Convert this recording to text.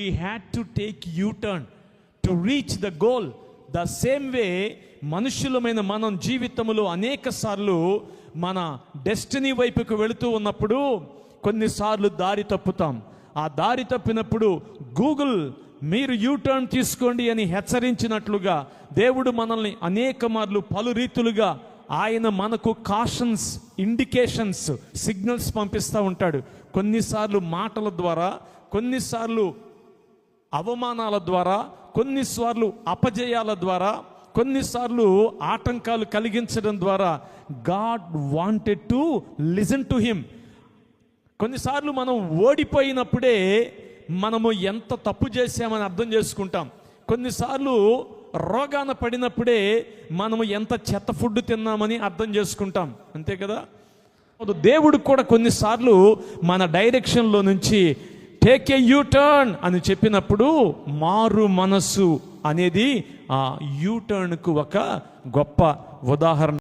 we had to take U turn to reach the goal the same way మనుషులమైన మనం జీవితంలో అనేక సార్లు మన డెస్టినీ వైపుకు వెళుతూ ఉన్నప్పుడు కొన్నిసార్లు దారి తప్పుతాం. ఆ దారి తప్పినప్పుడు గూగుల్ మీరు యూటర్న్ తీసుకోండి అని హెచ్చరించినట్లుగా దేవుడు మనల్ని అనేక మార్లు పలు రీతులుగా ఆయన మనకు కాషన్స్ ఇండికేషన్స్ సిగ్నల్స్ పంపిస్తూ ఉంటాడు. కొన్నిసార్లు మాటల ద్వారా కొన్నిసార్లు అవమానాల ద్వారా కొన్నిసార్లు అపజయాల ద్వారా కొన్నిసార్లు ఆటంకాలు కలిగించడం ద్వారా God wanted to listen to him. కొన్నిసార్లు మనం ఓడిపోయినప్పుడే మనము ఎంత తప్పు చేశామని అర్థం చేసుకుంటాం. కొన్నిసార్లు రోగాన పడినప్పుడే మనము ఎంత చెత్త ఫుడ్ తిన్నామని అర్థం చేసుకుంటాం. అంతే కదా? దేవుడు కూడా కొన్నిసార్లు మన డైరెక్షన్లో నుంచి టేక్ ఏ యూ టర్న్ అని చెప్పినప్పుడు మారు మనస్సు అనేది ఆ యూ టర్న్కు ఒక గొప్ప ఉదాహరణ.